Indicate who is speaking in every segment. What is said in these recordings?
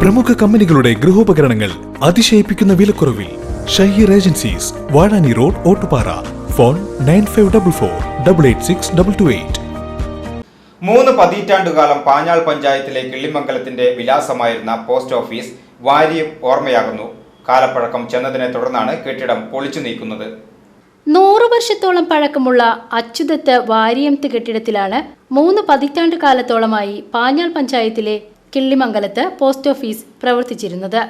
Speaker 1: പ്രമുഖ കമ്പനികളുടെ ഗൃഹോപകരണങ്ങൾ അതിശയിപ്പിക്കുന്ന വിലക്കുറവിൽ Shaheer agencies Vazhani road Ottupara. Phone nine five double four double eight six double two eight.
Speaker 2: മൂന്ന് പതിറ്റാണ്ടുകാലം പാഞ്ഞാൾ പഞ്ചായത്തിലെ കിള്ളിമംഗലത്തിന്റെ വിലാസമായിരുന്ന പോസ്റ്റ് ഓഫീസ് വാരിയും ഓർമ്മയാകുന്നു. കാലപ്പഴക്കം ചെന്നതിനെ തുടർന്നാണ് കെട്ടിടം പൊളിച്ചു നീക്കുന്നത്.
Speaker 3: നൂറു വർഷത്തോളം പഴക്കമുള്ള അച്യുതത്ത് വാരിയംത്ത് കെട്ടിടത്തിലാണ് മൂന്ന് പതിറ്റാണ്ട് കാലത്തോളമായി പാഞ്ഞാൾ പഞ്ചായത്തിലെ കിള്ളിമംഗലത്ത് പോസ്റ്റ് ഓഫീസ് പ്രവർത്തിച്ചിരുന്നത്.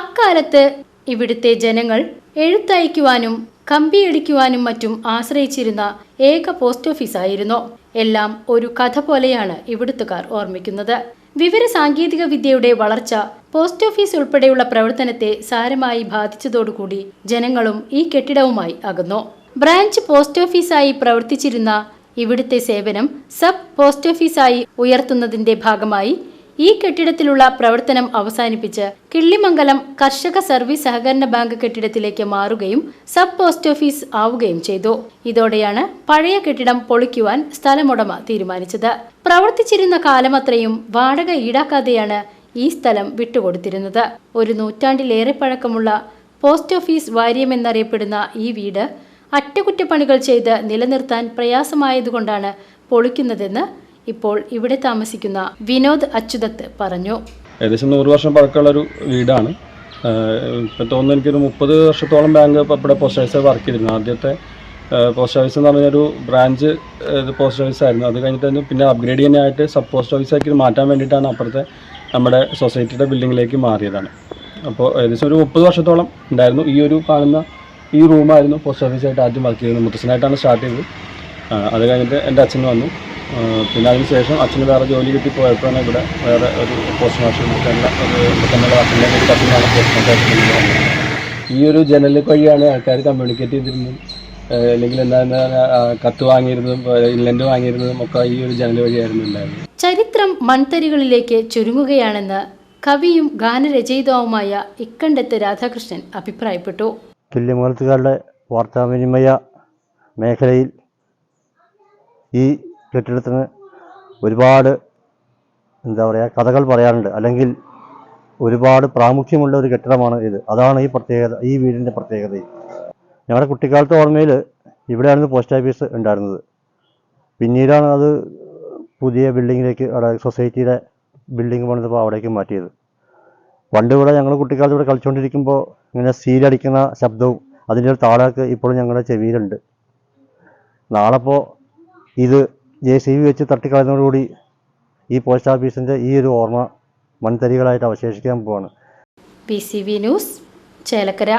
Speaker 3: അക്കാലത്ത് ഇവിടുത്തെ ജനങ്ങൾ എഴുത്തയക്കുവാനും കമ്പിയടിക്കുവാനും മറ്റും ആശ്രയിച്ചിരുന്ന ഏക പോസ്റ്റ് ഓഫീസായിരുന്നു. എല്ലാം ഒരു കഥ പോലെയാണ് ഇവിടുത്തുകാർ ഓർമ്മിക്കുന്നത്. വിവര സാങ്കേതിക വിദ്യയുടെ വളർച്ച പോസ്റ്റ് ഓഫീസ് ഉൾപ്പെടെയുള്ള പ്രവർത്തനത്തെ സാരമായി ബാധിച്ചതോടുകൂടി ജനങ്ങളും ഈ കെട്ടിടവുമായി അകന്നു. ബ്രാഞ്ച് പോസ്റ്റ് ഓഫീസായി പ്രവർത്തിച്ചിരുന്ന ഇവിടുത്തെ സേവനം സബ് പോസ്റ്റ് ഓഫീസായി ഉയർത്തുന്നതിന്റെ ഭാഗമായി ഈ കെട്ടിടത്തിലുള്ള പ്രവർത്തനം അവസാനിപ്പിച്ച് കിള്ളിമംഗലം കർഷക സർവീസ് സഹകരണ ബാങ്ക് കെട്ടിടത്തിലേക്ക് മാറുകയും സബ് പോസ്റ്റ് ഓഫീസ് ആവുകയും ചെയ്തു. ഇതോടെയാണ് പഴയ കെട്ടിടം പൊളിക്കുവാൻ സ്ഥലമുടമ തീരുമാനിച്ചത്. പ്രവർത്തിച്ചിരുന്ന കാലമത്രയും വാടക ഈടാക്കാതെയാണ് ഈ സ്ഥലം വിട്ടുകൊടുത്തിരുന്നത്. ഒരു നൂറ്റാണ്ടിലേറെ പഴക്കമുള്ള പോസ്റ്റ് ഓഫീസ് വാര്യം എന്നറിയപ്പെടുന്ന ഈ വീട് അറ്റകുറ്റപ്പണികൾ ചെയ്ത് നിലനിർത്താൻ പ്രയാസമായതുകൊണ്ടാണ് പൊളിക്കുന്നതെന്ന് ഇപ്പോൾ ഇവിടെ താമസിക്കുന്ന വിനോദ് അച്യുതത്ത് പറഞ്ഞു.
Speaker 4: ഏകദേശം നൂറ് വർഷം പഴക്കമുള്ള ഒരു വീടാണ് ഇപ്പം തോന്നുന്നു എനിക്കൊരു മുപ്പത് വർഷത്തോളം ബാങ്ക് ഇവിടെ പോസ്റ്റ് ഓഫീസ് വർക്ക് ചെയ്തിരുന്നു. ആദ്യത്തെ പോസ്റ്റ് ഓഫീസ് എന്ന് പറഞ്ഞൊരു ബ്രാഞ്ച് പോസ്റ്റ് ഓഫീസ് ആയിരുന്നു. അത് കഴിഞ്ഞിട്ട് പിന്നെ അപ്ഗ്രേഡ് ചെയ്യാനായിട്ട് സബ് പോസ്റ്റ് ഓഫീസാക്കി മാറ്റാൻ വേണ്ടിയിട്ടാണ് അപ്പുറത്തെ നമ്മുടെ സൊസൈറ്റിയുടെ ബിൽഡിങ്ങിലേക്ക് മാറിയതാണ്. അപ്പോൾ ഏകദേശം ഒരു മുപ്പത് വർഷത്തോളം ഉണ്ടായിരുന്നു. ഈ ഒരു കാണുന്ന ഈ റൂമായിരുന്നു പോസ്റ്റ് ഓഫീസായിട്ട് ആദ്യം വർക്ക് ചെയ്തത് മുത്തച്ഛനായിട്ടാണ് സ്റ്റാർട്ട് ചെയ്തത്. അത് കഴിഞ്ഞിട്ട് എന്റെ അച്ഛൻ വന്നു. പിന്നെ അതിന് ശേഷം അച്ഛന് വേറെ ജോലി കിട്ടി പോയപ്പോഴാണ് ഇവിടെ വേറെ ഒരു പോസ്റ്റ് മാസ്റ്റർ തന്നെ ഒരു തന്നെയുള്ള അച്ഛന്റെ ഒരു കത്തിനാണ് പോസ്റ്റ് മാസ്റ്റർ ഈ ഒരു ജനൽ വഴിയാണ് ആൾക്കാർ കമ്മ്യൂണിക്കേറ്റ് ചെയ്തിരുന്നതും. അല്ലെങ്കിൽ എന്താ കത്ത് വാങ്ങിയിരുന്നതും ഇൻലൻഡ് വാങ്ങിയിരുന്നതും ഒക്കെ ഈ ഒരു ജനൽ വഴിയായിരുന്നു ഉണ്ടായിരുന്നത്
Speaker 3: ചരിത്രം മൺതരികളിലേക്ക് ചുരുങ്ങുകയാണെന്ന് കവിയും ഗാനരചയിതാവുമായ ഇക്കണ്ടത്ത് രാധാകൃഷ്ണൻ അഭിപ്രായപ്പെട്ടു.
Speaker 5: തുല്യമൂലത്തുകാരുടെ വാർത്താവിനിമയ മേഖലയിൽ ഈ കെട്ടിടത്തിന് ഒരുപാട് എന്താ പറയുക കഥകൾ പറയാറുണ്ട്. അല്ലെങ്കിൽ ഒരുപാട് പ്രാമുഖ്യമുള്ള ഒരു കെട്ടിടമാണ് ഇത്. അതാണ് ഈ പ്രത്യേകത ഈ വീടിന്റെ പ്രത്യേകത. ഞങ്ങളുടെ കുട്ടിക്കാലത്തെ ഓർമ്മയിൽ ഇവിടെയായിരുന്നു പോസ്റ്റ് ഓഫീസ് ഉണ്ടായിരുന്നത്. പിന്നീടാണ് അത് പുതിയ ബിൽഡിങ്ങിലേക്ക് അവിടെ സൊസൈറ്റിയുടെ ബിൽഡിംഗ് പണിതപ്പോൾ അവിടേക്ക് മാറ്റിയത്. പണ്ട് ഇവിടെ ഞങ്ങൾ കുട്ടിക്കാലത്ത് ഇവിടെ കളിച്ചുകൊണ്ടിരിക്കുമ്പോൾ ഇങ്ങനെ സീലടിക്കുന്ന ശബ്ദവും അതിന്റെ ഒരു താളമൊക്കെ ഇപ്പോഴും ഞങ്ങളുടെ ചെവിയിലുണ്ട്. നാളെപ്പോൾ ഇത് ജെ സി ബി വെച്ച് തട്ടിക്കളഞ്ഞതോടുകൂടി ഈ പോസ്റ്റ് ഓഫീസിന്റെ ഈ ഒരു ഓർമ്മ മൺതരികളായിട്ട് അവശേഷിക്കാൻ പോവാണ്.
Speaker 3: P C B news Chelakkara.